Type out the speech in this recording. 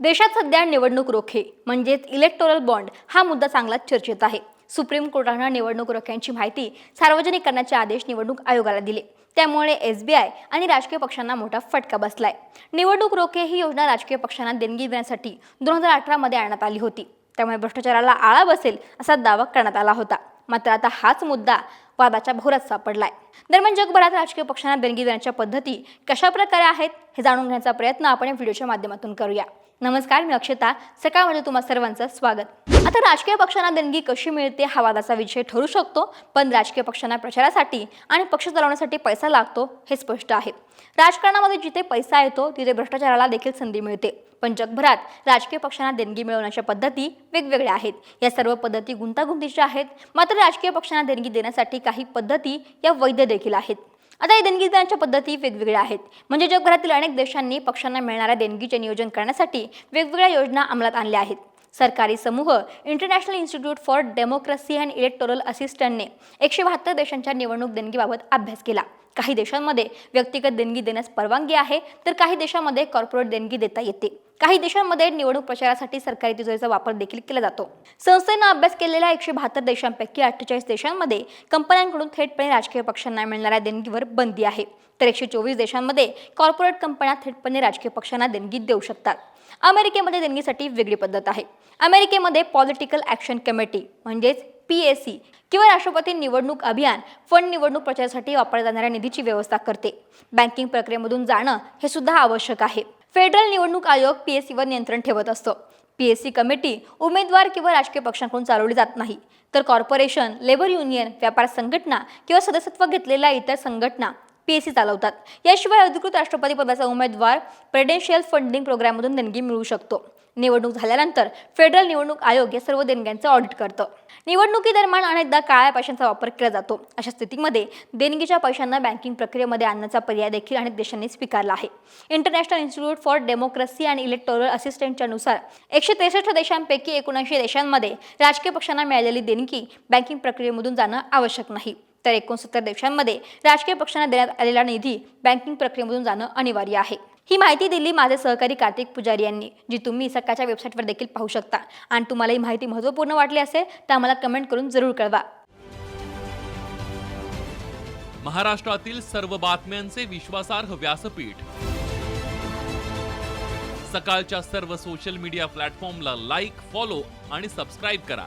देशात सध्या निवडणूक रोखे म्हणजेच इलेक्टोरल बॉन्ड हा मुद्दा चांगलाच चर्चेत आहे. सुप्रीम कोर्टानं निवडणूक रोख्यांची माहिती सार्वजनिक करण्याचे आदेश निवडणूक आयोगाला दिले. त्यामुळे एस बी आय आणि राजकीय पक्षांना मोठा फटका बसलाय. निवडणूक रोखे ही योजना राजकीय पक्षांना देणगी देण्यासाठी दोन हजार अठरामध्ये आणण्यात आली होती. त्यामुळे भ्रष्टाचाराला आळा बसेल असा दावा करण्यात आला होता. मात्र आता हाच मुद्दा वादाच्या भोरात सापडलाय. दरम्यान जगभरात राजकीय पक्षांना देणगी देण्याच्या पद्धती कशा प्रकारे आहेत हे जाणून घेण्याचा प्रयत्न आपण या व्हिडिओच्या माध्यमातून करूया. नमस्कार मी अक्षता. सकाळमध्ये म्हणजे तुम्हा सर्वांचं स्वागत. आता राजकीय पक्षांना देणगी कशी मिळते हा वादाचा विषय ठरू शकतो पण राजकीय पक्षांना प्रचारासाठी आणि पक्ष चालवण्यासाठी पैसा लागतो हे स्पष्ट आहे. राजकारणामध्ये जिथे पैसा येतो तिथे भ्रष्टाचाराला देखील संधी मिळते. पण जगभरात राजकीय पक्षांना देणगी मिळवण्याच्या पद्धती वेगवेगळ्या आहेत. या सर्व पद्धती गुंतागुंतीच्या आहेत. मात्र राजकीय पक्षांना देणगी देण्यासाठी काही पद्धती या वैध देखील आहेत. आता या देणगी देण्याच्या पद्धती वेगवेगळ्या आहेत. म्हणजे जगभरातील अनेक देशांनी पक्षांना मिळणाऱ्या देणगीचे नियोजन करण्यासाठी वेगवेगळ्या योजना अंमलात आणल्या आहेत. सरकारी समूह international institute for democracy and electoral असिस्टंटने एकशे बहात्तर देशांच्या निवडणूक देणगीबाबत अभ्यास केला. काही देशांमध्ये व्यक्तिगत देणगी देण्यास परवानगी आहे तर काही देशांमध्ये कॉर्पोरेट देणगी देता येते. काही देशांमध्ये निवडणूक प्रचारासाठी सरकारी तिजोरीचा वापर देखील केला जातो. संस्थेनं अभ्यास केलेल्या एकशे बहात्तर देशांपैकी अठ्ठेचाळीस देशांमध्ये कंपन्यांकडून थेटपणे राजकीय पक्षांना मिळणाऱ्या देणगीवर बंदी आहे. तर एकशे चोवीस देशांमध्ये कॉर्पोरेट कंपन्या थेटपणे राजकीय पक्षांना देणगी देऊ शकतात. अमेरिकेमध्ये देणगीसाठी वेगळी पद्धत आहे. अमेरिकेमध्ये पॉलिटिकल ॲक्शन कमिटी म्हणजेच पी एस सी किंवा राष्ट्रपती निवडणूक अभियान फंड निवडणूक प्रचारासाठी वापरल्या जाणाऱ्या निधीची व्यवस्था करते. बँकिंग प्रक्रियेमधून जाणं हे सुद्धा आवश्यक आहे. फेडरल निवडणूक आयोग पी एस सीवर नियंत्रण ठेवत असतो. पी एस सी कमिटी उमेदवार किंवा राजकीय पक्षांकडून चालवली जात नाही. तर कॉर्पोरेशन लेबर युनियन व्यापार संघटना किंवा सदस्यत्व घेतलेल्या इतर संघटना पी एस सी चालवतात. याशिवाय अधिकृत राष्ट्रपती पदाचा उमेदवार प्रेडेन्शियल फंडिंग प्रोग्राममधून देणगी मिळू शकतो. निवडणूक झाल्यानंतर फेडरल निवडणूक आयोग या सर्व देणग्यांचं ऑडिट करतं. निवडणुकीदरम्यान अनेकदा काळ्या पैशांचा वापर केला जातो. अशा स्थितीमध्ये देणगीच्या पैशांना बँकिंग प्रक्रियेमध्ये आणण्याचा पर्याय देखील अनेक देशांनी स्वीकारला आहे. International institute for democracy and electoral असिस्टंटच्या नुसार एकशे त्रेसष्ट देशांपैकी एकोणऐंशी देशांमध्ये राजकीय पक्षांना मिळालेली देणगी बँकिंग प्रक्रियेमधून जाणं आवश्यक नाही. तर एकोणसत्तर देशांमध्ये राजकीय पक्षांना देण्यात आलेला निधी बँकिंग प्रक्रियेमधून जाणं अनिवार्य आहे. ही माहिती दिली माझे सहकारी कार्तिक पुजारी यांनी जी तुम्ही सकाळच्या वेबसाईटवर देखील पाहू शकता. आणि तुम्हाला ही माहिती महत्त्वपूर्ण वाटली असेल तर आम्हाला कमेंट करून जरूर कळवा. महाराष्ट्रातील सर्व बातम्यांचे विश्वासार्ह व्यासपीठ. सकाळच्या सर्व सोशल मीडिया प्लॅटफॉर्मला लाईक फॉलो आणि सबस्क्राईब करा.